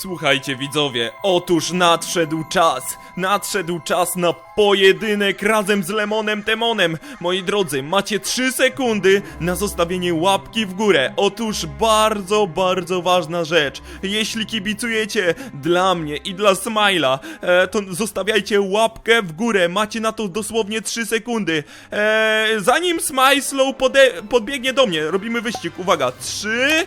Słuchajcie widzowie, otóż nadszedł czas. Nadszedł czas na pojedynek razem z Lemonem Demonem. Moi drodzy, macie 3 sekundy na zostawienie łapki w górę. Otóż bardzo, bardzo ważna rzecz. Jeśli kibicujecie dla mnie i dla Smila, e, to zostawiajcie łapkę w górę. Macie na to dosłownie 3 sekundy. E, zanim Smile Slow podbiegnie do mnie, robimy wyścig. Uwaga, 3,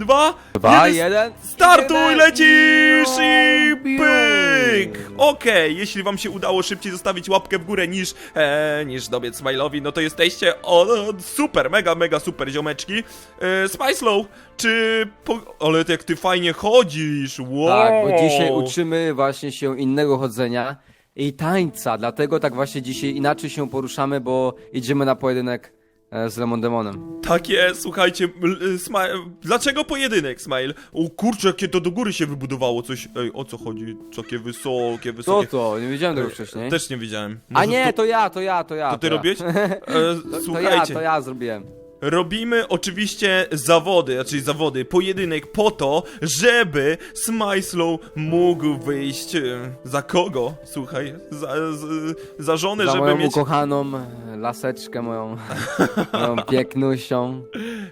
2, Dwa, 1. jeden. Startuj, jeden. lecisz i pyk! Okej, jeśli wam się udało szybciej zostawić łapkę w górę niż, e, niż dobiec Smile'owi, no to jesteście o, super, mega, mega super ziomeczki. E, Smile czy... Po, ale jak ty fajnie chodzisz, wow! Tak, bo dzisiaj uczymy właśnie się innego chodzenia i tańca, dlatego tak właśnie dzisiaj inaczej się poruszamy, bo idziemy na pojedynek z Lemon Demonem. Tak jest, słuchajcie, Smile... Dlaczego pojedynek, Smile? O kurczę, jakie to do góry się wybudowało coś. Ej, o co chodzi? Takie wysokie, wysokie... to? Nie wiedziałem tego wcześniej. Też nie widziałem. A nie, to, to ja, to ja, to ja. to ty ja. robiłeś? E, To, to ja, słuchajcie. to ja zrobiłem. Robimy oczywiście zawody, znaczy zawody, pojedynek po to, żeby Smyslow mógł wyjść e, za kogo? Słuchaj, za, z, za żonę, Za żeby moją mieć ukochaną laseczkę, moją, moją pięknusią.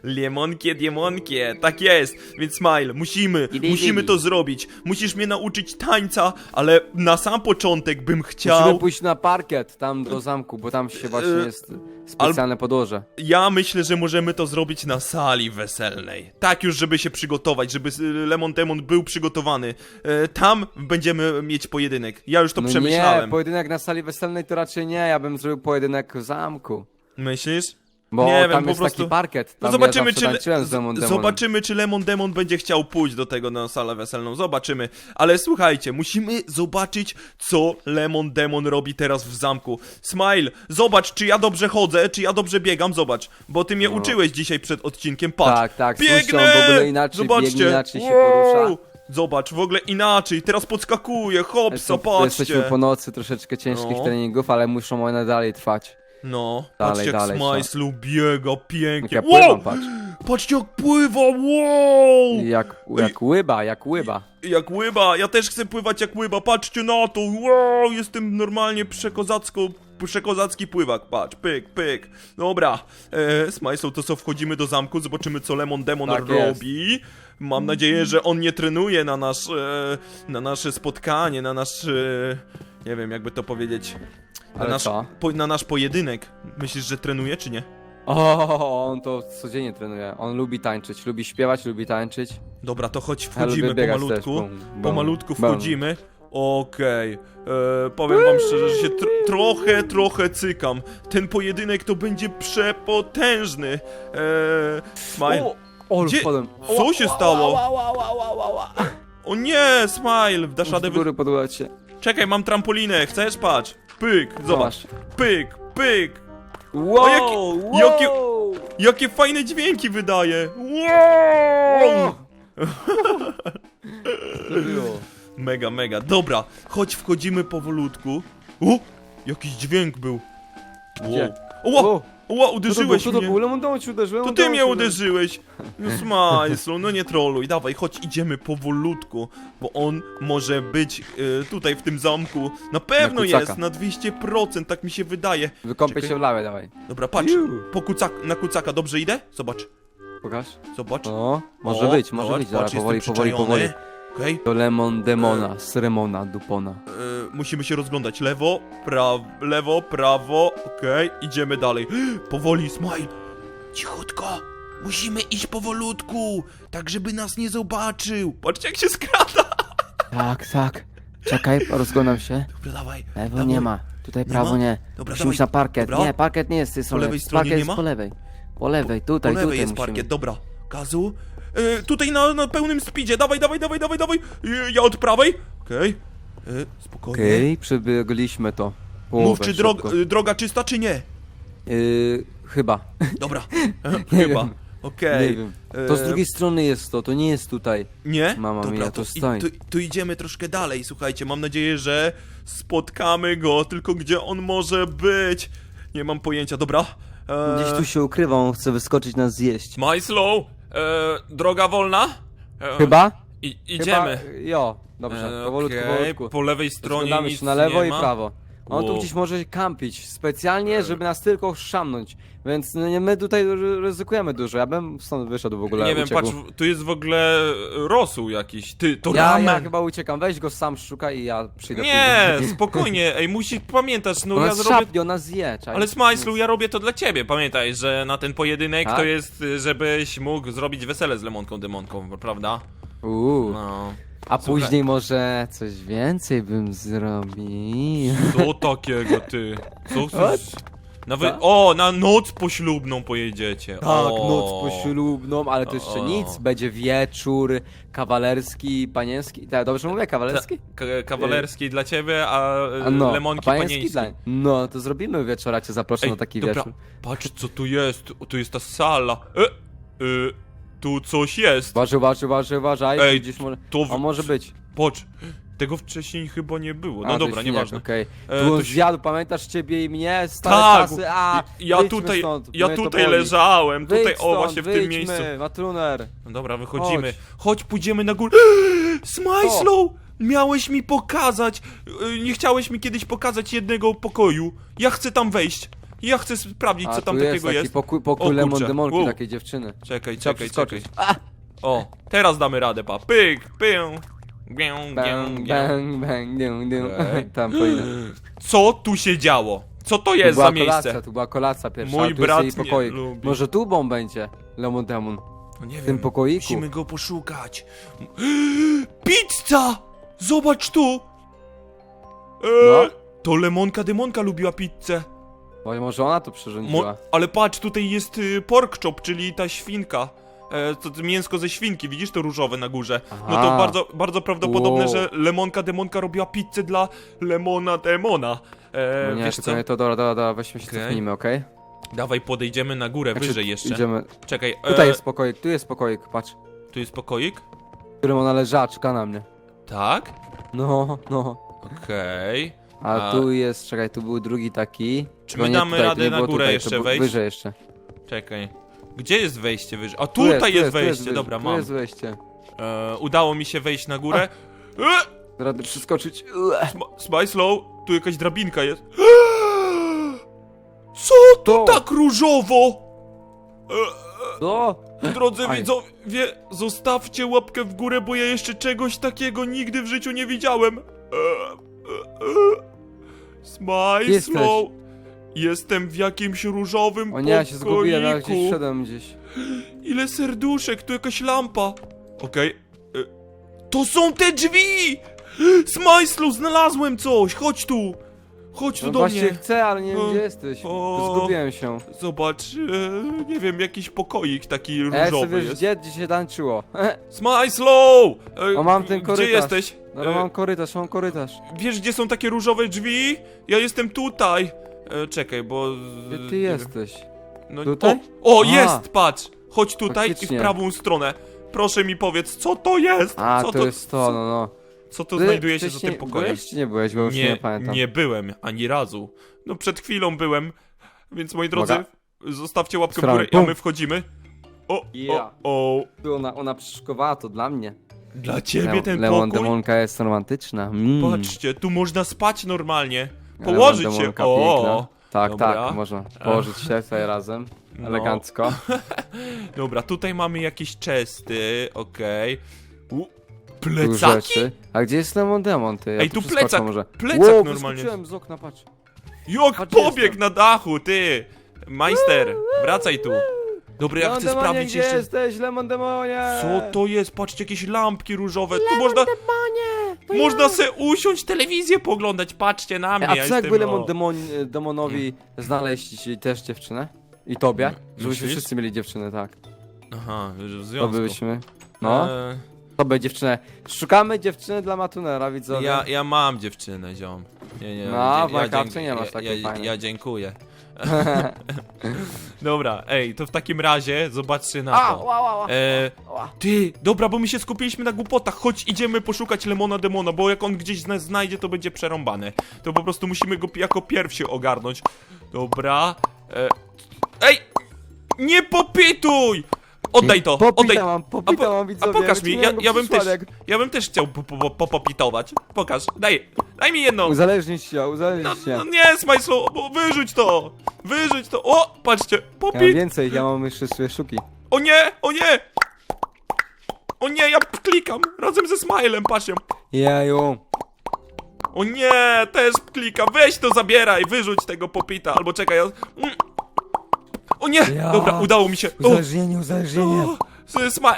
lemonkie, diemonkie, tak jest, więc Smile, musimy, Idi, musimy idi. to zrobić, musisz mnie nauczyć tańca, ale na sam początek bym chciał, Musimy pójść na parkiet, tam do zamku, bo tam się właśnie E, jest specjalne podłoże. ja myślę, że możemy to zrobić na sali weselnej. Tak już, żeby się przygotować, żeby y, Lemon Demon był przygotowany. E, Tam będziemy mieć pojedynek. Ja już to No przemyślałem. nie, pojedynek na sali weselnej to raczej nie, ja bym zrobił pojedynek w zamku. Myślisz? Bo Nie wiem, tam po jest prostu- taki parkiet, No tam zobaczymy, ja czy, zawsze tańczyłem z Demonem. zobaczymy, czy Lemon Demon będzie chciał pójść do tego na salę weselną. Zobaczymy. Ale słuchajcie, musimy zobaczyć, co Lemon Demon robi teraz w zamku. Smile, zobacz, czy ja dobrze chodzę, czy ja dobrze biegam, zobacz. Bo ty mnie No. uczyłeś dzisiaj przed odcinkiem, patrz. Tak, tak, Biegnę! on w ogóle inaczej Zobaczcie. biegnie, inaczej się porusza. Zobacz, w ogóle inaczej, teraz podskakuje, hopsa, Jestem- patrzcie. Jesteśmy po nocy troszeczkę ciężkich No. treningów, ale muszą one dalej trwać. No, Dalej, patrzcie jak dalej, Smajslu biega pięknie. Jak ja wow! pływam, patrz. Patrzcie jak pływa, wow! Jak, jak łyba, jak łyba. Jak łyba, ja też chcę pływać jak łyba, patrzcie na to, wow, jestem normalnie przekozacko, przekozacki pływak, patrz, pyk, pyk. Dobra, e, to co, wchodzimy do zamku, zobaczymy co Lemon Demon Tak jest. robi. Mam nadzieję, że on nie trenuje na nasz, e, na nasze spotkanie, na nasz, e, nie wiem jakby to powiedzieć, na Ale nasz, co? po, na nasz pojedynek. Myślisz, że trenuje czy nie? O, on to codziennie trenuje. On lubi tańczyć, lubi śpiewać, lubi tańczyć. Dobra, to chodź, Ja lubię wchodzimy biegać pomalutku. też, bum, bum, Pomalutku bum. wchodzimy. Okej, e, powiem wam szczerze, że się tr trochę, trochę cykam. Ten pojedynek to będzie przepotężny. E, Smile. O, o Gdzie- wpadłem. Co się stało? O nie, Smile, dasz radę wy... góry podłać się. Czekaj, mam trampolinę, chcesz? Patrz. Pyk, zobacz. Pyk, pyk. Wow, jakie- wow. jakie- Jakie fajne dźwięki wydaje. Wow! To było. Mega, mega. Dobra, chodź wchodzimy powolutku. O! Jakiś dźwięk był. Gdzie? O, Oła, uderzyłeś to mnie. ci uderzył. To ty mnie uderzyłeś. No smajslu, no nie troluj. Dawaj, chodź, idziemy powolutku, bo on może być y, tutaj w tym zamku. Na pewno kucaka. jest, na 200%, tak mi się wydaje. Wykąpię Czekaj. się w lawie, dawaj. Dobra, patrz, Iu. po kucak, na kucaka, dobrze idę? Zobacz, Pokaż. zobacz. O, może O, być, może zobacz, być. Patrz, powoli, jestem powoli, powoli. Okej, Do Lemon Demona, z Remona Dupona. E, musimy się rozglądać. Lewo, prawo, lewo, prawo. Okej, idziemy dalej. Powoli, smile. Cichutko. Musimy iść powolutku, tak żeby nas nie zobaczył. Patrzcie jak się skrada. Tak, tak. Czekaj, rozglądam się. Dobra, dawaj. Lewo dawaj. nie ma. Tutaj Nie prawo ma? nie. Dobra, Musimy iść dawaj. na parkiet. Dobra. Nie, parkiet nie jest z tej strony. lewej stronie parkiet nie jest ma? po lewej. Po lewej, Po tutaj, lewej tutaj jest musimy. parkiet, dobra. Gazu. E, tutaj na, na pełnym speedzie. Dawaj, dawaj, dawaj, dawaj, dawaj. E, ja od prawej. Okej. E, Spokojnie. Okej, przebiegliśmy to. Mów, Połowę czy drog, szybko. e, droga czysta, czy nie? Yy, chyba. Dobra. Nie Chyba. wiem. Okej. Nie wiem. To z E, drugiej strony jest to, to nie jest tutaj. Nie? Mama Dobra, mia, to, to i- stań. tu, tu idziemy troszkę dalej, słuchajcie, mam nadzieję, że spotkamy go, tylko gdzie on może być? Nie mam pojęcia, dobra? Eee, Gdzieś tu się ukrywa, on chce wyskoczyć nas zjeść. My slow, e, droga wolna? E, Chyba? I, idziemy. Chyba, jo, dobrze, powolutku, okej, powolutku. Po lewej stronie Rozglądamy nic się na lewo nie i ma. prawo. On tu Wow. gdzieś może kampić, specjalnie, żeby nas tylko szamnąć. Więc no nie, my tutaj ry- ryzykujemy dużo. Ja bym stąd wyszedł w ogóle. Nie wiem, uciekł. patrz, tu jest w ogóle rosół jakiś. Ty, to Ja, ramen. ja chyba uciekam, weź go sam szukaj i ja przyjdę Nie, później. spokojnie, ej, musisz pamiętać, no ja zrobię... szapnie, ona zje, czaj. Ale Smajslu, ja robię to dla ciebie, pamiętaj, że na ten pojedynek Tak? to jest, y, żebyś mógł zrobić wesele z Lemonką Demonką, prawda? Uuu. No. A Słuchaj. później może coś więcej bym zrobił. Co takiego, ty? Co chcesz? Nawet... Tak? O, na noc poślubną pojedziecie. Tak, o. noc poślubną, ale to jeszcze O. nic. Będzie wieczór kawalerski, panieński. Tak, dobrze mówię, kawalerski? Ka kawalerski dla ciebie, a, A no, lemonki a panieńskie. dla... No, to zrobimy wieczora, cię zaproszę Ej, na taki dobra, wieczór. patrz co tu jest, tu jest ta sala. E, e, tu coś jest. Uważaj, uważaj, uważaj, uważaj. Ej, gdzieś może... to w- A może być. Patrz, tego wcześniej chyba nie było. A, No to dobra, jest świniak, nieważne. Okej. E, Tu to się- zjadł, pamiętasz ciebie i mnie? Stare Tak, czasy, a, ja wyjdźmy tutaj, stąd, ja mnie to tutaj boli. leżałem, tutaj, Wyjdź o stąd, właśnie w tym wyjdźmy, miejscu. Matruner. No dobra, wychodzimy. Chodź. Chodź, pójdziemy na górę. Smajslow! Miałeś mi pokazać, y, nie chciałeś mi kiedyś pokazać jednego pokoju. Ja chcę tam wejść. Ja chcę sprawdzić, co tam tu jest takiego taki jest. pokój, O pokój kurczę, Lemon Demonki, wow. takiej dziewczyny. Czekaj, Trzeba czekaj, przeskoczyć. czekaj. A, O, teraz damy radę, pa. Pyk, pył. Gię, gię, bang, gię. bang, bang, dum, dum. Okej. Tam. Co tu się działo? Co to Tu jest była za miejsce? kolacja, tu była kolacja pierwsza, Mój a tu brat jest jej pokoik. lubi. Może tubą będzie Lemon Demon. No nie W tym wiem. pokoiku. Musimy go poszukać. Pizza! Zobacz tu! E, No. To Lemonka Demonka lubiła pizzę. Bo może ona to Mo przyrządziła. ale patrz, tutaj jest y, pork chop, czyli ta świnka. E, to, to mięsko ze świnki, widzisz to różowe na górze? No to Aha. bardzo, bardzo prawdopodobne, Wow. że Lemonka Demonka robiła pizzę dla Lemona Demona. E, No nie, wiesz tylko co? nie, to dobra, dobra, dobra, weźmy się Okej. cofnijmy, okej? Dawaj, podejdziemy na górę, Znaczy, wyżej jeszcze. Idziemy. Czekaj, e, Tutaj jest pokoik, tu jest pokoik, patrz. tu jest pokoik? W którym ona leżała, czeka na mnie. Tak? No, no. Okej. A, A- tu jest, czekaj, tu był drugi taki. Czy Tylko my nie damy tutaj, to radę nie na było górę tutaj, jeszcze było wejść? Wyżej jeszcze. Czekaj. Gdzie jest wejście wyżej? A Tu tutaj tu jest, tu wejście, wyjście, dobra, tu mam. jest wejście. E, udało mi się wejść na górę. E, Rady przeskoczyć. Ue. Sm- Smajslow, tu jakaś drabinka jest. Co tu To. tak różowo? Co? Drodzy Aj. widzowie, zostawcie łapkę w górę, bo ja jeszcze czegoś takiego nigdy w życiu nie widziałem. E, e, e. Smajslow, jestem w jakimś różowym O nie, ja się zgubiłem, ja gdzieś wszedłem gdzieś. Ile serduszek, tu jakaś lampa. Okej. y, To są te drzwi! Smajslu, znalazłem coś! Chodź tu! Chodź tu No do właśnie mnie! chcę, ale nie wiem O, gdzie jesteś. o. Zgubiłem się. Zobacz, e, nie wiem, jakiś pokoik taki chcę różowy wiesz, jest. gdzie dzisiaj tańczyło. Smajslow! E, O, mam ten Gdzie korytarz. jesteś? Dobra, E, mam korytarz, mam korytarz. Wiesz, gdzie są takie różowe drzwi? Ja jestem tutaj. E, czekaj, bo... Gdzie nie ty wiem. jesteś? No, Tutaj? O, o A. jest, patrz! Chodź tutaj i Faktycznie. w prawą stronę. Proszę mi powiedz, co to jest? A, co to jest to, co, no no. Co to Ty znajduje się za wcześniej tym pokojem? Byłeś czy nie byłeś, bo już nie, Nie, pamiętam. nie byłem ani razu. No przed chwilą byłem, więc moi drodzy, Uwaga. zostawcie łapkę w górę, a Bum. my wchodzimy. O, Yeah. o, o. Ona, ona przyszykowała to dla mnie. Dla ciebie Le- ten Lemon pokój? Demonka jest romantyczna. Mm. Patrzcie, tu można spać normalnie. Położyć się. Demonka O, piękna. Tak, Dobra. tak, można położyć się tutaj razem. No. Elegancko. dobra, tutaj mamy jakieś czesty, okej. U, Tu Plecaki? rzeczy. A gdzie jest Lemon Demon, ty? Ja Ej, tu przeskoczę plecak, może. plecak wow, normalnie. wyskoczyłem z okna, patrz. Patrz, pobieg jestem. na dachu, ty! Majster, wracaj tu. Dobra, ja chcę Demonie, sprawdzić gdzie jeszcze... jesteś, Lemon Demonie? Co to jest? Patrzcie, jakieś lampki różowe. Tu można... Można se usiąść, telewizję poglądać. Patrzcie na mnie, A ja co jakby jestem... Lemon o- Demon, Demonowi znaleźć ci też dziewczynę? I tobie? Żebyśmy myślisz? wszyscy mieli dziewczynę, tak. Aha, w To związku. byśmy. No, E, to by dziewczynę. Szukamy dziewczyny dla Matunera, widzowie. ja, ja mam dziewczynę, ziom. Nie, nie, No, dzie- w Minecrafcie dzięk- nie masz ja, takiej ja, fajnej. ja dziękuję. Dobra, ej, to w takim razie zobaczcie na A, to. ła, ła, ła. E, ła. ty, dobra, bo my się skupiliśmy na głupotach. Chodź, idziemy poszukać Lemona Demona, bo jak on gdzieś nas znajdzie, to będzie przerąbane. To po prostu musimy go jako pierwsi ogarnąć. Dobra. E, ej! Nie popituj! Oddaj to, oddaj. mam, A, popita po, mam, a widzowie. pokaż mi, ja, go ja bym też, ja bym też chciał po- po- po- popitować. Pokaż, daj, daj mi jedną. Uzależnić się, No, uzależnić się. no nie, Smajslu, bo wyrzuć to! Wyrzuć to! O, patrzcie, Ja mam popit! więcej, ja mam jeszcze swoje sztuki. O nie, o nie! O nie, ja klikam razem ze Smilem, patrzcie. Jaju. O nie, też klikam, weź to zabieraj, wyrzuć tego popita, albo czekaj, ja... Mm. O nie, Ja. dobra, udało mi się. O, Uzależnienie, uzależnienie. o,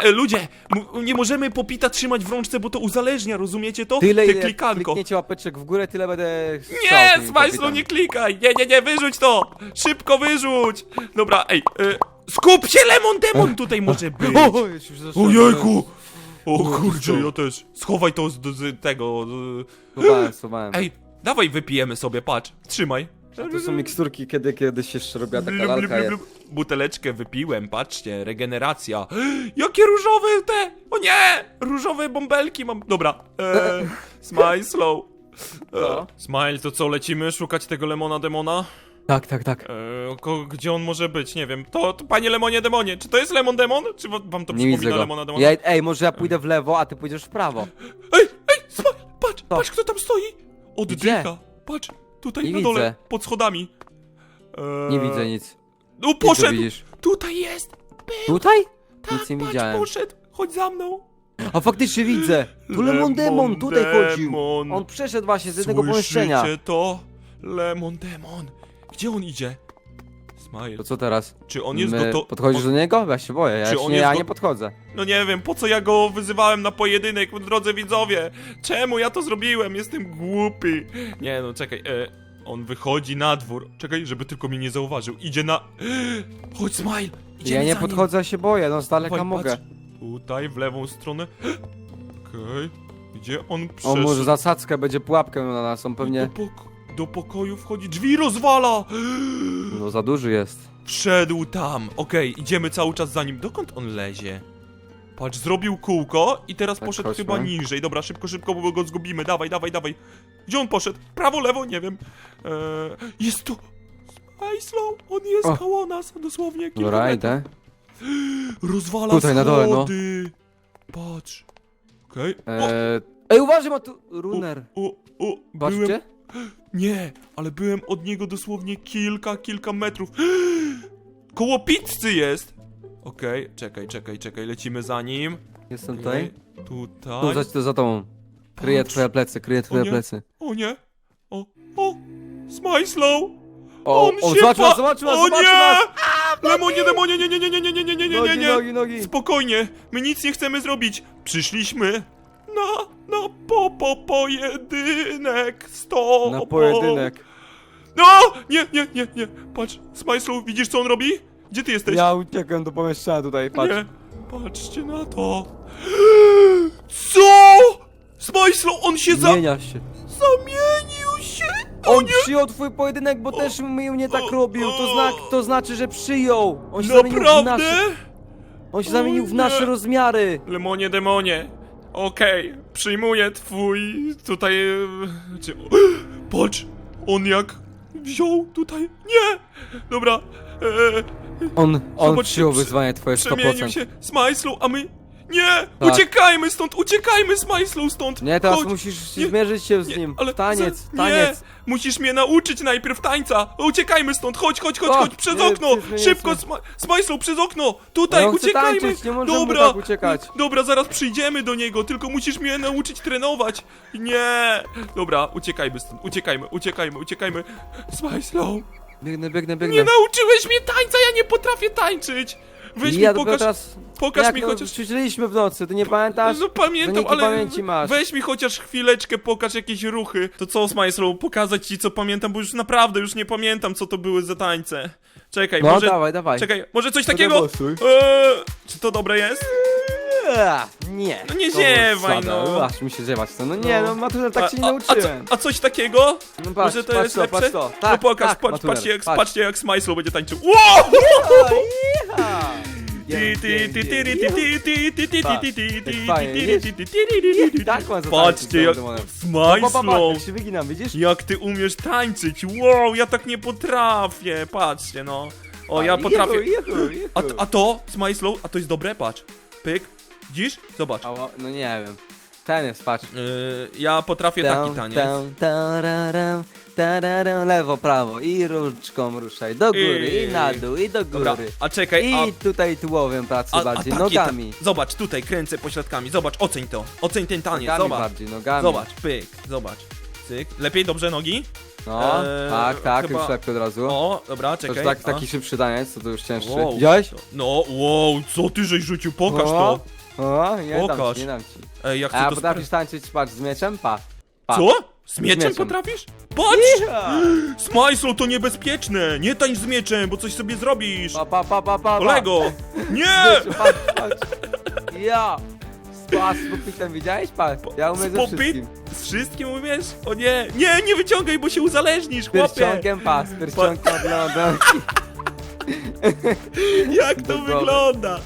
e, ludzie, mu- nie możemy popita trzymać w rączce, bo to uzależnia, rozumiecie to? Tyle Ty ile klikanko. klikniecie łapeczek w górę, tyle będę strzał Nie, tymi Smajslu, nie klikaj! Nie, nie, nie, wyrzuć to! Szybko wyrzuć! Dobra, ej, e, skup się, Lemon Demon tutaj może być! O, już zacząłem- Ojejku! O No, kurczę, ja też. Schowaj to z, z tego. Z... Schowałem, schowałem. Ej, dawaj wypijemy sobie, patrz. Trzymaj. A to są miksturki, kiedy kiedyś jeszcze robiła taka Blub, lalka. blub. Buteleczkę wypiłem, patrzcie, regeneracja. Jakie różowe te! O nie! Różowe bąbelki mam. Dobra. E, smile slow. E, Co? smile, to co, lecimy szukać tego lemona demona? Tak, tak, tak. E, ko, gdzie on może być? Nie wiem. To, to panie Lemonie Demonie, czy to jest Lemon Demon? Czy wa- wam to Nie widzę przypomina go. Lemona Demona? Ja, ej, może ja pójdę w lewo, a ty pójdziesz w prawo. Ej, ej, Smile, patrz, patrz kto tam stoi! Oddycha. Patrz, tutaj Nie na dole, widzę. pod schodami. E, Nie widzę nic. No Nic tu poszedł! widzisz. Tutaj jest! Tutaj? Tak, Nic nie patrz, widziałem. poszedł! Chodź za mną! A faktycznie widzę. Tu Lemon Lemon Demon tutaj chodził. Demon. On przeszedł właśnie z jednego pomieszczenia. Słyszycie to? Lemon Demon. Gdzie on idzie? Smile. To co teraz? Czy on jest My gotowy? Podchodzisz do niego? Ja się boję, ja, Czy się on nie, jest ja go- nie podchodzę. No nie wiem, po co ja go wyzywałem na pojedynek, drodzy widzowie? Czemu ja to zrobiłem? Jestem głupi. Nie no, czekaj, e, on wychodzi na dwór. Czekaj, żeby tylko mnie nie zauważył. Idzie na... Chodź, Smile! Idziemy Ja nie za nim. podchodzę, ja się boję, no z daleka Dawaj, mogę. patrz. Tutaj, w lewą stronę. Okej. Gdzie on On przeszedł? może zasadzkę, będzie pułapkę na nas, on pewnie... do pokoju wchodzi, drzwi rozwala! No za duży jest. Wszedł tam. Okej, idziemy cały czas za nim. Dokąd on lezie? Patrz, zrobił kółko i teraz Tak, poszedł chodźmy. chyba niżej. Dobra, szybko, szybko, bo go zgubimy. Dawaj, dawaj, dawaj. Gdzie on poszedł? Prawo, lewo? Nie wiem. Eee, jest tu. Smajslow, on jest O. koło nas, dosłownie kilka Dobra, metrów. idę. Rozwala Tutaj, na dole, no. schody. Patrz. Okej. O, Eee... Ej, uważaj, ma tu runer. o, o, byłem... Patrzcie. Nie, ale byłem od niego dosłownie kilka, kilka metrów. Koło pizzy jest! Okej, czekaj, czekaj, czekaj, lecimy za nim. Jestem Okej, tutaj. Tutaj. Tu, za, to za tobą. Kryję Patrz. twoje plecy, kryję twoje nie. plecy. O nie! O, o! Smajslow! O, On o się zobaczył pa- nas, zobaczył nas, O zobaczył nie! nas! Lemonie, demonie, nie, nie, nie, nie, nie, nie, nie, nie, nie, nie, Nogi, nie. nogi, nogi. Spokojnie, my nic nie chcemy zrobić. Przyszliśmy na, na po, po, pojedynek z tobą. Na pojedynek. No! Nie, nie, nie, nie. Patrz, Smajslow, widzisz co on robi? Gdzie ty jesteś? Ja uciekłem do pomieszczenia tutaj, patrz. Nie. Patrzcie na to. Co? Smajslow, on się za... Zmienia się. zamienił się. On przyjął twój pojedynek, bo też mi mnie tak robił. To, znak, to znaczy, że przyjął. On się zamienił w Naprawdę? nasze, on się O zamienił w nie. nasze rozmiary. Lemonie, demonie. Okej, przyjmuję twój tutaj... e, Czy... Patrz, on jak wziął tutaj... Nie! Dobra, e, On, on Zobaczcie, przyjął przy- wyzwanie twoje przemienił 100%. się Smajslow, a my... Nie! Tak. Uciekajmy stąd, uciekajmy Smajslow stąd! Nie, teraz Chodź. musisz Nie, zmierzyć się z Nie, nim. ale Taniec, za- taniec. Nie, musisz mnie nauczyć najpierw tańca. Uciekajmy stąd, chodź, chodź, chodź, O, chodź, przez nie, okno. przecież my Szybko, jesteśmy- Sma Smajslow, przez okno. Tutaj, Ale on chce uciekajmy. tańczyć, nie możemy Dobra, tak uciekać. dobra, zaraz przyjdziemy do niego, tylko musisz mnie nauczyć trenować. Nie. Dobra, uciekajmy stąd, uciekajmy, uciekajmy, uciekajmy. Smajslow, Biegnę, biegnę, nie biegnę. nauczyłeś mnie tańca, ja nie potrafię tańczyć. Weź I mi ja dopiero pokaż, teraz... pokaż jak mi no, chociaż... Ćwiczyliśmy w nocy, ty nie pamiętasz? No pamiętam, ale pamięci masz. weź mi chociaż chwileczkę, pokaż jakieś ruchy. To co, Smajslow, pokazać ci co pamiętam, bo już naprawdę już nie pamiętam co to były za tańce. Czekaj, No może... dawaj, dawaj. Czekaj, może coś takiego... Eee, czy to dobre jest? Eee, Nie. No nie To ziewaj, no. Aż mi się ziewać chce. No nie, No. no tak się nie a, a, nauczyłem. a coś takiego? No patrz, może to patrz jest to, lepsze? patrz to. no Tak, pokaż, tak, patrz, maturer, patrzcie, jak, patrz. patrzcie jak Smajslow będzie tańczył. Wow! Iha! Ty, ty, ty, ty, ty, ty, ty, ty, ty, ty, Patrz, ty, ty, ty, jak fajnie, ty, widzisz? ty, ty, ty, ty, ty, ty. Tak ma Patrzcie jak... Pa, pa, pa, Smajslow! jak się wyginam, widzisz? Jak ty umiesz tańczyć? Wow, ja tak nie potrafię. Patrzcie, no. O, ja potrafię. A, a to, Smajslow, a to jest dobre? Patrz. Pyk. Widzisz? Zobacz. Ała, no nie wiem. Ten jest, patrz. Yy, ja potrafię taki taniec. Tam, tararam, tararam, lewo, prawo i różdżką ruszaj. Do góry i, I- na dół i do Dobra, góry. a czekaj, a, I tutaj tułowiem pracy a, a bardziej, takie nogami. Ta, zobacz, tutaj kręcę pośladkami. Zobacz, oceń to. Oceń ten taniec, Nogami zobacz. bardziej, nogami. Zobacz, pyk, zobacz. Cyk. Lepiej, dobrze, nogi? No, Eee, tak, tak, chyba- już lepiej od razu. O, dobra, to czekaj. już tak, a. taki szybszy taniec, to, to już cięższy. Wow. Widziałeś? No, wow, co ty żeś rzucił? Pokaż o, to. O, nie dam Pokaż. ci, nie dam ci. Ej, ja chcę A to potrafisz tańczyć, patrz, z mieczem? Pa. pa. Co? Z mieczem, mieczem. potrafisz? Patrz! Smajslow to niebezpieczne! Nie tańcz z mieczem, bo coś sobie zrobisz! Pa, pa, pa, pa, pa, pa. Kolego! Nie! Wiesz, Patrz, patrz. Ja! Z pupitem widziałeś? Patrz, ja umiem Z ze wszystkim. Z wszystkim umiesz? O nie! Nie, nie wyciągaj, bo się uzależnisz, chłopie! Pierścionkiem pas, pierścionkiem oglądam. Jak to wygląda?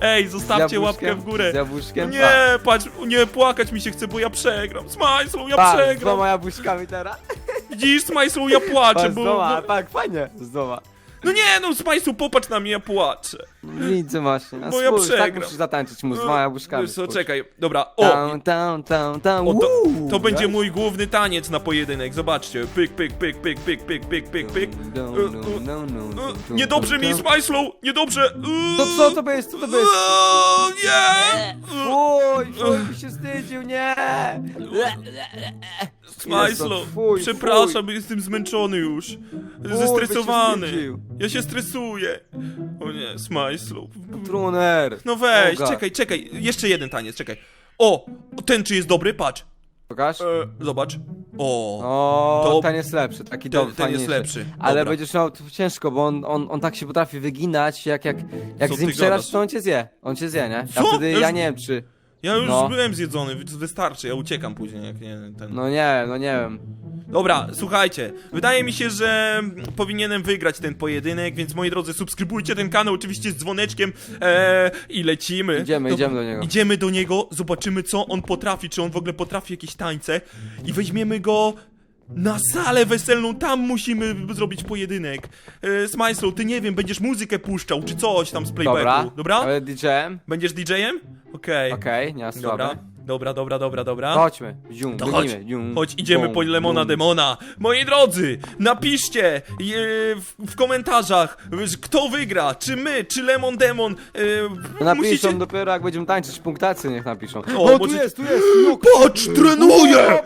Ej, Z zostawcie jabłuszkiem, łapkę w górę! Z jabłuszkiem, Nie, patrz, nie płakać mi się chce, bo ja przegram. Smajslow, ja pa. Z przegram! dwoma jabłuszkami teraz. Widzisz, Smajslow, ja płaczę, Pa, z bo... dwoma, bo... tak, fajnie, z dwoma. No nie, no Smajslow, popatrz na mnie, ja płaczę. Widzę właśnie, a Bo ja spójrz, tak przegram. musisz zatańczyć mu z. Wiesz co, spójrz. czekaj, dobra, o! Tam, tam, tam, tam, O, to, uuu, to będzie mój główny taniec na pojedynek, zobaczcie. Pyk, pyk, pyk, pyk, pyk, pyk, pyk, pyk, pyk. No, E, no, e, no, no, e, no, Niedobrze mi, no. Smajslow, niedobrze. To co to jest, co to jest? Eee, Nie! Oj, się wstydził, nie! Smajslow, Fuj, przepraszam, jestem zmęczony już. Zestresowany. Ja się stresuję. O nie, Smajslow. Truner! No weź, Boga. czekaj, czekaj, jeszcze jeden taniec, czekaj. O, ten czy jest dobry? Patrz. Pokaż? E, zobacz. O. O, to- ten jest lepszy, taki ten- dobry, ten jest fajniejszy. lepszy. Ale Dobra. będziesz miał to ciężko, bo on, on, on tak się potrafi wyginać, jak, jak, jak Co z nim ty gadasz? to on cię zje. On cię zje, nie? Ja Co? wtedy, Ja ja już- nie wiem czy... Ja już No. byłem zjedzony, wy- wystarczy, ja uciekam później, jak nie ten. No nie, no nie wiem. Dobra, słuchajcie, wydaje mi się, że powinienem wygrać ten pojedynek, więc moi drodzy, subskrybujcie ten kanał oczywiście z dzwoneczkiem e, i lecimy. Idziemy, idziemy do niego. Idziemy do niego, zobaczymy co on potrafi, czy on w ogóle potrafi jakieś tańce i weźmiemy go na salę weselną, tam musimy zrobić pojedynek. E, Smajslow, ty nie wiem, będziesz muzykę puszczał, czy coś tam z Dobra, playbacku, dobra? ale DJ-em? Będziesz DJ-em? Okej. Okej, nie ma Dobra. Dobra, dobra, dobra, dobra. Chodźmy, zium, To chodź, zium, chodź, idziemy bum, po Lemona bum. Demona. Moi drodzy, napiszcie e, w, w komentarzach, że kto wygra, czy my, czy Lemon Demon. E, Napiszą musicie... dopiero jak będziemy tańczyć, punktację niech napiszą. O, O, tu możecie- jest, tu jest! Luk. Patrz,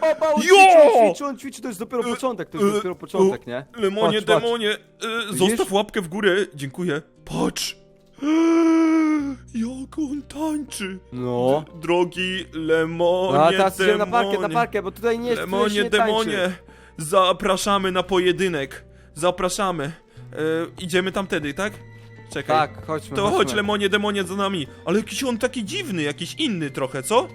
pa, pa, on Jo! ćwiczy, on ćwiczy, on ćwiczy, to jest dopiero początek, to jest dopiero początek, nie? Lemonie Patrz, patrz. Demonie, e, zostaw łapkę w górę, dziękuję. Patrz. Jak on tańczy. No. Drogi Lemonie No a teraz idziemy na parkę, na parkę, bo tutaj nie jest się Demonie, nie tańczy. demonie, zapraszamy na pojedynek. Zapraszamy. E, idziemy tamtedy, tak? Czekaj. Tak, chodźmy, To chodźmy. chodź, Lemonie, demonie za nami. Ale jakiś on taki dziwny, jakiś inny trochę, co?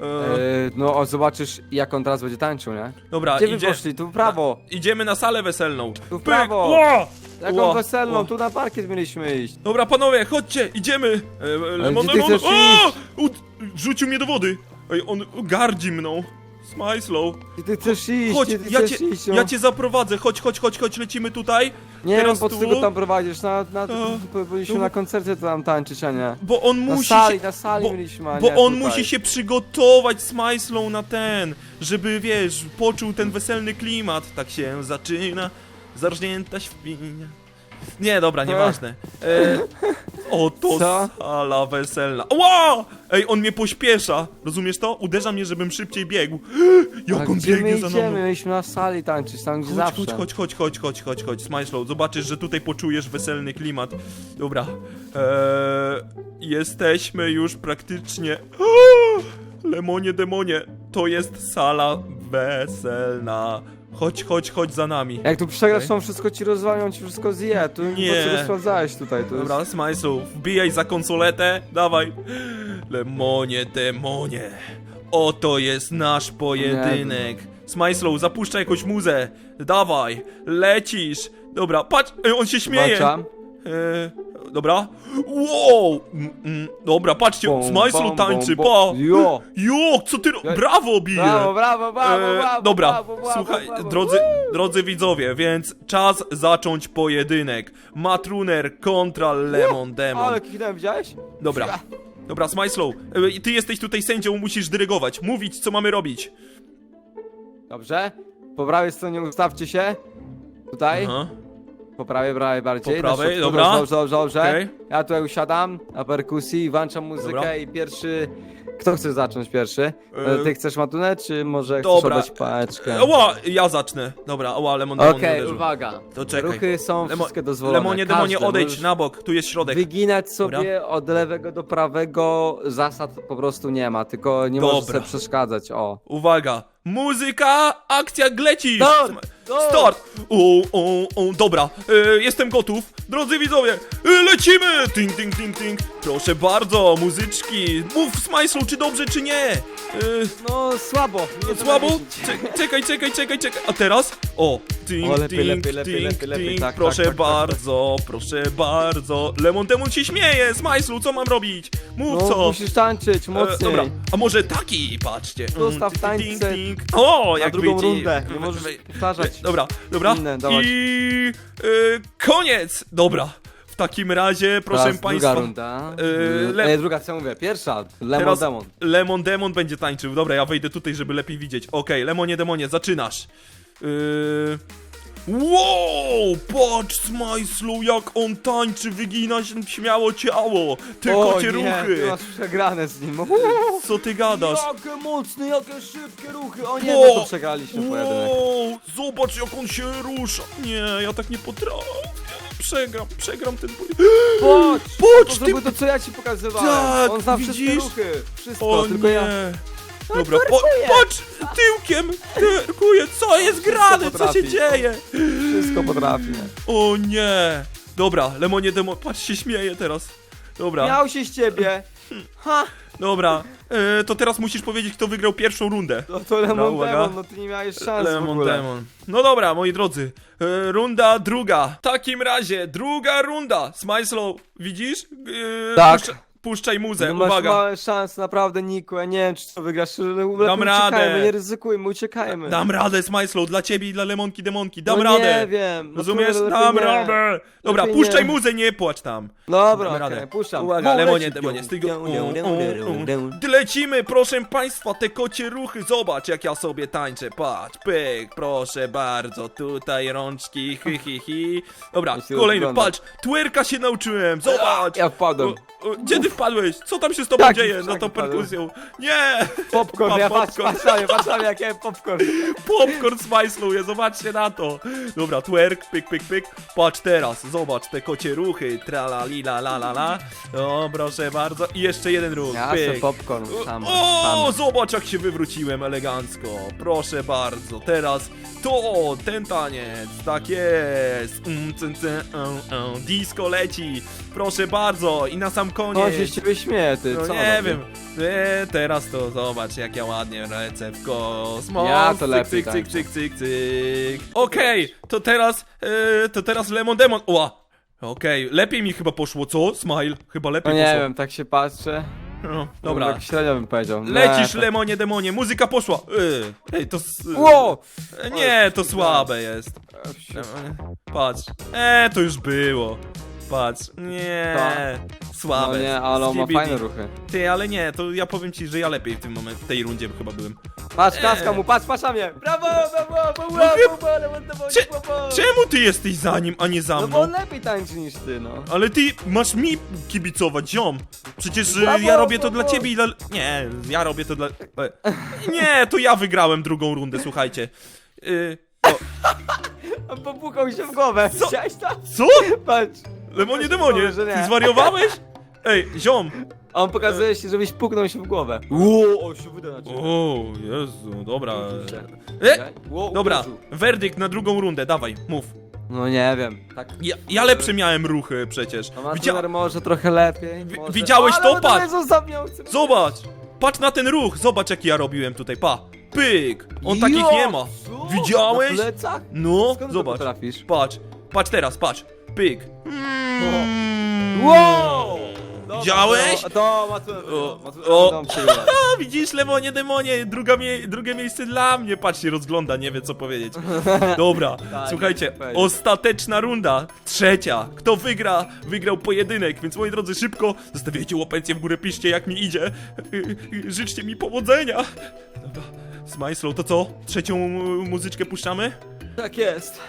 E, E, no, o, zobaczysz jak on teraz będzie tańczył, nie? dobra, Gdzie wy idzie, poszli? Tu w prawo. idziemy na salę weselną. Tu w Pyk, prawo. ło! Jaką Ło, weselną, ło. tu na parkiet mieliśmy iść. Dobra, panowie, chodźcie, idziemy. E, Lemon, gdzie ty Lemon. chcesz O! U- Wrzucił mnie do wody. Ej, on gardzi mną. Smajslow. Gdzie ty chcesz iść? Chodź, Gdzie ty ja chcesz cię, iść? no? ja cię zaprowadzę. Chodź, chodź, chodź, chodź, lecimy tutaj. Nie wiem, teraz po co tu. ty go tam prowadzisz, na, na, powinniśmy no. na koncercie tam tańczyć, a nie. Bo on Na musi sali, się, na sali bo- mieliśmy, a Bo nie on tutaj. musi się przygotować z Majslą na ten, żeby wiesz, poczuł ten weselny klimat. Tak się zaczyna, zarżnięta świnia. Nie, dobra, nieważne. E, oto Co? sala weselna. Ła! Ej, on mnie pośpiesza. Rozumiesz to? Uderza mnie, żebym szybciej biegł. A Jak on gdzie my biegnie za idziemy? mną. Mieliśmy na sali tańczyć, tam gdzie Chodź, zawsze. chodź, chodź, chodź, chodź, chodź, chodź, chodź, Smajslow, zobaczysz, że tutaj poczujesz weselny klimat. Dobra, eee, jesteśmy już praktycznie... Lemonie, demonie, to jest sala weselna. Chodź, chodź, chodź za nami. Jak tu przegrasz, Okej. to wszystko ci rozwalią, ci wszystko zje. Tu Nie. po co go sprawdzałeś tutaj? To Dobra, Smajslow, wbijaj za konsoletę, dawaj. Lemonie, demonie, oto jest nasz pojedynek. Smajslow, zapuszczaj jakąś muzę. Dawaj, lecisz. Dobra, patrz, ej, on się jest... śmieje. E, dobra. Wow! Mm, mm, dobra, patrzcie, Bom, Smajslu bom, tańczy, bom, pa! bom. Jo! Jo, co ty ro... Ja- Brawo, bije! Brawo, brawo, brawo, E, brawo, dobra, brawo, brawo, słuchaj, brawo. drodzy, drodzy widzowie, więc czas zacząć pojedynek. Matruner kontra Lemon Demon. Ale kichnąłem, widziałeś? Dobra, dobra, Smajslow, e, ty jesteś tutaj sędzią, musisz dyrygować, mówić, co mamy robić. Dobrze. Po prawej stronie ustawcie się. Tutaj. Aha. Po prawej, prawej bardziej. Po prawej, środku. dobra. Dobrze, dobrze, dobrze. Okej. Ja tutaj usiadam na perkusji, włączam muzykę Dobra. i pierwszy... Kto chce zacząć pierwszy? E, Ty chcesz matunę, czy może dobra. chcesz oddać pałeczkę? Ała, ja zacznę. Dobra, ała, Lemon Demon Okej, uderzył. uwaga. To czekaj. Ruchy są Lemo- wszystkie dozwolone. Lemonie, demonie, odejdź Możesz na bok, tu jest środek. Wyginać sobie od lewego do prawego zasad po prostu nie ma, tylko nie możesz Dobra. sobie przeszkadzać, o. Uwaga, muzyka, akcja, gleci! Start! Start! O, o, o, dobra, e, jestem gotów. Drodzy widzowie, e, lecimy! Ting, ting, ting, ting. Proszę bardzo, muzyczki. Mów, Smajslu, czy dobrze, czy nie? E, No słabo. nie słabo? Czekaj, czekaj, czekaj, czekaj. A teraz? O, ting, O, lepiej, ting, lepiej, lepiej, ting, lepiej, lepiej. ting. Tak, Proszę tak, tak, tak, bardzo, proszę bardzo. Lemon Demon się śmieje. Smajslu, co mam robić? Mów No, co. musisz tańczyć E, mocniej. dobra, a może taki, patrzcie. Mm, Zostaw ting, tańce ting. O, jak drugą wyjdzie. rundę. Nie możesz wy- powtarzać. Dobra, dobra. Inne. I e, koniec. Dobra. W takim razie, proszę Teraz państwa. druga runda. Yy, le- Le... druga, co ja mówię? Pierwsza. Lemon Teraz Demon. Lemon Demon będzie tańczył. Dobra, ja wejdę tutaj, żeby lepiej widzieć. Okej, Lemonie Demonie, zaczynasz. Yy... Wow! Patrz, Smajslu, jak on tańczy, wygina się śmiało ciało. Te O kocie nie, ruchy. ty masz przegrane z nim. Co ty gadasz? Jakie mocne, jakie szybkie ruchy. O nie, my to przegraliśmy pojedynek. Wow, zobacz jak on się rusza. Nie, ja tak nie potrafię. Przegram, przegram ten pojedynek. Patrz! Patrz, To ty... zrobił to, co ja ci pokazywałem. Tak, On zna widzisz? wszystkie ruchy. Wszystko, O tylko nie. Ja... Dobra, o, patrz, tyłkiem tyrkuje, co jest grane, co się potrafi. dzieje? Wszystko potrafię. O nie. Dobra, Lemonie Demo, patrz się śmieje teraz. Dobra, Miał się z ciebie. Ha! dobra, e, to teraz musisz powiedzieć, kto wygrał pierwszą rundę. No to Lemon uwaga. Demon, no ty nie miałeś szans w Lemon ogóle. Demon. No dobra, moi drodzy. E, runda druga. W takim razie, druga runda. Smajslow, widzisz? E, Tak. Puszcza, puszczaj muzę, No masz uwaga. małe szanse, naprawdę, Niku, ja nie wiem, czy to wygrasz, lepiej Dam radę. uciekajmy, nie ryzykujmy, uciekajmy. Dam radę, Smajslow, dla ciebie i dla Lemonki Demonki. Dam no radę. nie wiem. No Rozumiesz? kurde, Dam nie. radę. Dobra, Lepiej puszczaj nie. muzę, nie płacz tam. Dobra, Damy okej, radę. puszczam. Uwaga, Bo lemonie, leci. demonie, z tego... Lecimy, proszę państwa, te kocie ruchy, zobacz jak ja sobie tańczę, patrz, pyk, proszę bardzo, tutaj rączki, hi, hi, hi. Dobra, kolejny, patrz, twerka się nauczyłem, zobacz. Ja wpadłem. O, o, Gdzie ty wpadłeś? Co tam się z tobą Tak, dzieje tak na tą wpadłem. perkusją? Nie! Popcorn, Pa, ja patrz, popcorn. patrz sobie, patrz sobie, jakie popcorn. Popcorn smajsluje, zobaczcie na to. Dobra, twerk, pyk, pyk, pyk. Patrz teraz, zobacz te kocie ruchy. Trala, lila, la, la, la. O, proszę bardzo. I jeszcze jeden ruch, Ja pyk. popcorn sam. O, sam. zobacz jak się wywróciłem elegancko. Proszę bardzo. Teraz to, ten taniec. Tak jest. Mm, cyn, cyn, mm, mm. Disco leci. Proszę bardzo. I na sam koniec. Się z ciebie śmieje, ty, No co? nie wiem. E, teraz to zobacz jak ja ładnie lecę w kosmos. Ja to cyk, lepiej cyk, cyk, tańczę. cyk, cyk, cyk. Okej, to teraz, e, to teraz Lemon Demon. Ła. Okej, lepiej mi chyba poszło, co? Smile, chyba lepiej No nie poszło. wiem, tak się patrzę. No, dobra. Tak średnio bym powiedział. Nie, Lecisz, tak- Lemonie Demonie, muzyka poszła. E, Ej, to... s- Wow! e, Nie, to słabe jest. Patrz. E, to już było. Patrz. Nie. Słabe. No nie, ale on ma Skibidi. fajne ruchy. Ty, ale nie, to ja powiem ci, że ja lepiej w tym momencie, w tej rundzie chyba byłem. Patrz, kaska mu, patrz, patrz na mnie! Brawo, brawo, brawo, brawo, wiem. brawo, brawo, Cze- brawo! Czemu ty jesteś za nim, a nie za No bo on mną? lepiej tańczy niż ty, no. Ale ty masz mi kibicować, ziom. Przecież Brawo, ja robię to brawo. dla ciebie i dla... Nie, ja robię to dla... e, Nie, to ja wygrałem drugą rundę, słuchajcie. Y, On popukał się w głowę. Co? To? co? Patrz. Lemonie demonie, nie. ty zwariowałeś? Ej, ziom. A on pokazuje się, żebyś puknął się w głowę. Ło, o, się wyda na ciebie. O, Jezu, dobra. E, Ło, dobra, werdykt na drugą rundę, dawaj, mów. No nie wiem, tak. Ja, ja lepsze miałem ruchy przecież. A Widzia... Może trochę lepiej. Wi- może. widziałeś Ale to? Patrz. Zobacz! Patrz na ten ruch, zobacz jaki ja robiłem tutaj, pa! Pyk! On takich Jo, nie ma! co? Widziałeś? Na plecach? No, Skąd to zobacz. potrafisz? Patrz, patrz teraz, patrz! Pyk! Mm, Mm. Wow! Widziałeś? To, to Matuner, O. A, widzisz, Lemonie, demonie, druga mie drugie miejsce dla mnie. Patrz, się rozgląda, nie wie co powiedzieć. Dobra, Tak, słuchajcie, ostateczna runda, trzecia. Kto wygra, wygrał pojedynek, więc moi drodzy, szybko zostawiajcie łapencję w górę, piszcie jak mi idzie. Życzcie mi powodzenia. Dobra, Smajslow, to co? Trzecią mu- muzyczkę puszczamy? Tak jest.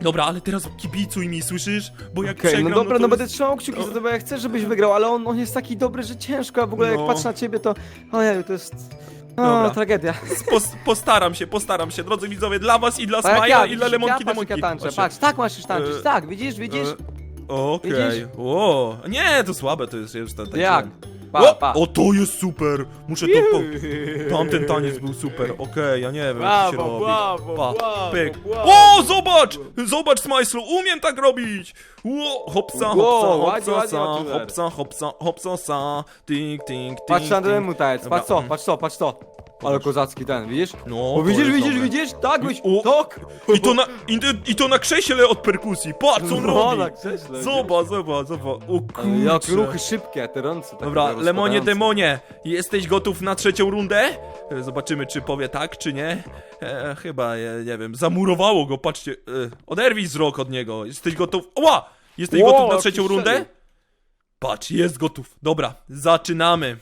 Dobra, ale teraz kibicuj mi, słyszysz? Bo jak Okej, przegram, no dobra, to no jest- będę trzymał kciuki za to, bo ja chcę, żebyś wygrał, ale on, on jest taki dobry, że ciężko, a w ogóle No. jak patrzę na ciebie, to... Ojej, to jest... Dobra. O, tragedia. Pos postaram się, postaram się, drodzy widzowie, dla was i dla A jak Smaja ja, i dla widzisz, Lemonki ja, patrz, jak Demonki. ja tańczę, patrz, tak masz już tańczyć, E, tak, widzisz, widzisz? E, Okej. Widzisz? O, nie, to słabe to jest już ten Jak? Pa, O, pa. o, to jest super! Muszę to. to tamten taniec był super, okej, ja nie wiem jak to się Brawo, robi. brawo, Pa, brawo, pyk. brawo. O, zobacz! Zobacz, Smajslu, umiem tak robić! Ło, hopsa, Wow, hopsa, ładnie, hopsa, ładnie, sa, Matuner. hopsa, hopsa, hopsa, sa, ting, ting, ting, Patrz na temu Dobra, patrz to, mm. patrz to, patrz to. Ale kozacki ten, widzisz? No, O, to widzisz, jest widzisz, dobre. widzisz? Tak byś, O, tak! I to na, i, i to na krześle od perkusji, patrz co on No, robi! krześle, Zobacz, zobacz, zobacz, o Ale Jak kurczę. ruchy szybkie, te ręce takie Dobra, rozkładające. Lemonie Demonie, jesteś gotów na trzecią rundę? E, Zobaczymy, czy powie tak, czy nie. E, chyba, e, nie wiem, zamurowało go, patrzcie. E, oderwij wzrok od niego. Jesteś gotów? Ła! Jesteś gotów na trzecią rundę? Patrz, jest gotów. Dobra, zaczynamy.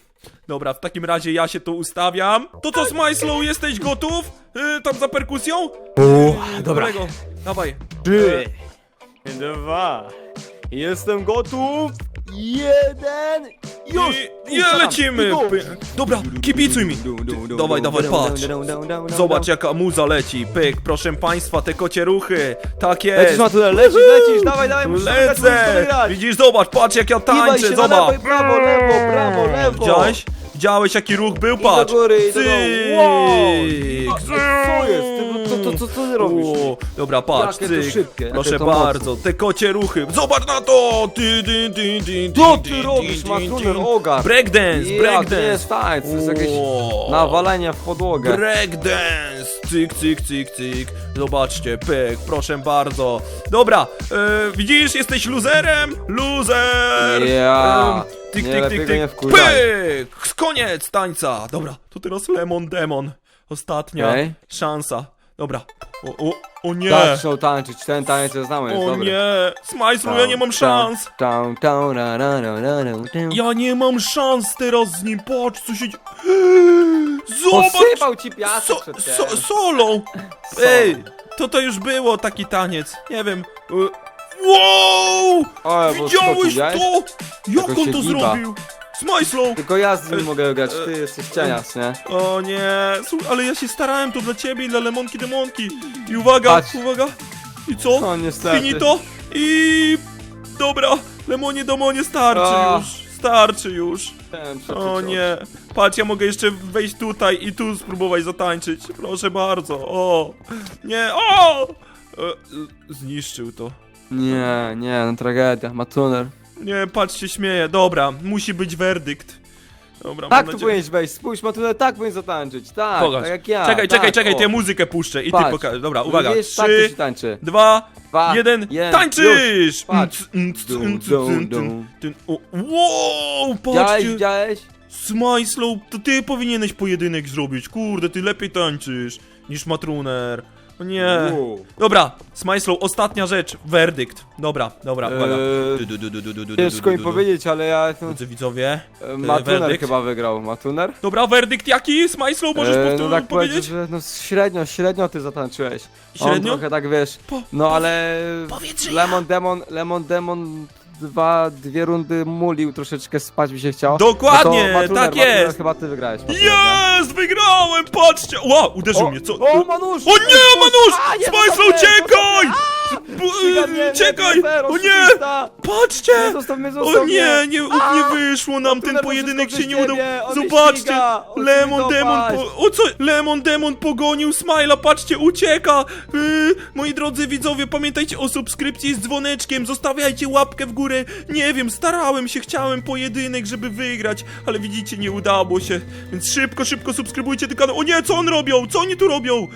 Dobra, w takim razie ja się tu ustawiam. To co, Smajslow, jesteś gotów? E, tam za perkusją? E, dobra. Dobrego. Dawaj. Trzy, dwa, jestem gotów, jeden, już! I, i lecimy. I go. Dobra, kibicuj mi. Dawaj, dawaj, patrz. Zobacz jaka muza leci, pyk, proszę państwa, te kocie ruchy, tak Lecisz jest. Matule, lecisz, lecisz, dawaj, dawaj, musisz wygrać, musisz Lecę! Widzisz, zobacz, patrz jak ja Kiwaj tańczę, się na lewo i zobacz. prawo, lewo, prawo, lewo. Widziałeś? Widziałeś jaki ruch był? Patrz. góry, i do dołu. Cyk. Co jest? Ty, to, to, to, co ty robisz? O, dobra, patrz, Jakie to cyk. szybkie, jakie Proszę to bardzo, te kocie ruchy. Zobacz na to! Ty, ty, ty, ty, Co ty, ty ty, robisz, ty, Matruner, ty. ogar? Breakdance, to breakdance. jest tańc, to jest jakieś O. nawalenie w podłogę. Breakdance! Cyk, cyk, cyk, cyk. Zobaczcie, pyk, proszę bardzo. Dobra, e, widzisz, jesteś luzerem? Luzer! Ja. Em, Tyk, Nie, tyk, lepiej tyk, go nie tyk. wkurzaj. Pyk! Koniec tańca. Dobra, to teraz Lemon Demon. Ostatnia Okej. szansa. Dobra. O, o, o nie! Tak, zaczął tańczyć, ten taniec ja znamy, jest o dobry. nie! Smajslu, ja nie mam szans! Down, down, ra, ra, ra, ra, ra, down. Ja nie mam szans teraz z nim, patrz co się dzieje. Zobacz! Posypał ci piasek So, przed so, solą! Ej, to to już było taki taniec. Nie wiem. e, Wow! Bo Widziałeś skoki, to? Jak on się to giba. zrobił? Smajslow! Tylko ja z nim mogę grać, ty jesteś cienias, nie? O nie, słuchaj, ale ja się starałem to dla ciebie i dla Lemonki Demonki. I uwaga, Patrz. uwaga. I co? No niestety. Finito i... Dobra, Lemonie Demonie starczy A. już. Starczy już. Ten O przecież- nie. Patrz, ja mogę jeszcze wejść tutaj i tu spróbować zatańczyć. Proszę bardzo. O. Nie. O! E, e, Zniszczył to. Nie, nie, no tragedia, Matuner. Nie, patrz się śmieje. Dobra, musi być werdykt. Dobra, Tak tu nadzieję... powinieneś wejść, spójrz, Matuner, tak powinien zatańczyć, tak, Pokaż. tak jak ja. czekaj, tak, czekaj, czekaj, o. ja muzykę puszczę i ty Patrz. pokaż. Dobra, uwaga. Widzisz, tak to Trzy, się tańczy. dwa, Dwa, jeden, tańczysz! już. Patrz. Mm, c- Dum, mm, c- dum, cyn, dum. tyn, tyn. O, Wow, Widziałeś, patrzcie! widziałeś? Smajslow, to ty powinieneś pojedynek zrobić. Kurde, ty lepiej tańczysz niż Matruner. O nie. Dobra, Smajslow, ostatnia rzecz. Werdykt. Dobra, dobra, uwaga. Eee, Du, du, du, du, du, du, du, Ciężko du, mi du, du. powiedzieć, ale ja... No, Drodzy widzowie. e, Matuner werdykt? chyba wygrał, Matuner? Dobra, werdykt jaki? Smajslow, możesz E, powtórzyć no tak powiedzieć, powiedzieć? że no średnio, średnio ty zatańczyłeś. On Średnio? trochę tak wiesz, Po- no ale powiedz, że Lemon Demon, Lemon Demon dwa, dwie rundy mulił, troszeczkę spać mi się chciało. Dokładnie, no to Matuner, tak Matuner, jest. chyba ty wygrałeś. Jest, wygrałem, patrzcie! Wow, uderzył mnie, co? O, Manusz! O nie, Manusz! A, nie, Smajslow, zostaw mnie, uciekaj! Bu- nie, Czekaj! nie O nie! Patrzcie! Zostaw mnie, zostaw O nie, mnie! nie, nie wyszło nam, ten pojedynek wszystko się nie udał. przez ciebie, on mnie Zobaczcie, ściga, on chce Lemon Demon, dopaść. po, o co? Lemon Demon pogonił Smila, patrzcie, ucieka. Yy, moi drodzy widzowie, pamiętajcie o subskrypcji z dzwoneczkiem, zostawiajcie łapkę w górę. Nie wiem, starałem się, chciałem pojedynek, żeby wygrać, ale widzicie, nie udało się. Więc szybko, szybko subskrybujcie ten kanał. O nie, co on robią? Co oni tu robią?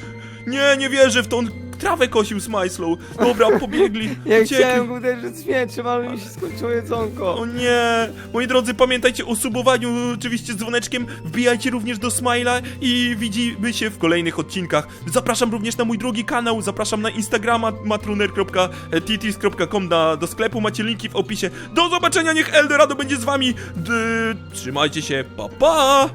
Nie, nie wierzę w to. On trawę kosił Smajslow. Dobra, pobiegli. Ja uciekli. chciałem uderzyć z mieczem, ale mi się skończyło jedzonko. O nie! Moi drodzy, pamiętajcie o subowaniu, oczywiście z dzwoneczkiem. Wbijajcie również do Smila i widzimy się w kolejnych odcinkach. Zapraszam również na mój drugi kanał, zapraszam na Instagrama matruner.titis.com na, do sklepu, macie linki w opisie. Do zobaczenia, niech Eldorado będzie z wami. D trzymajcie się, pa pa!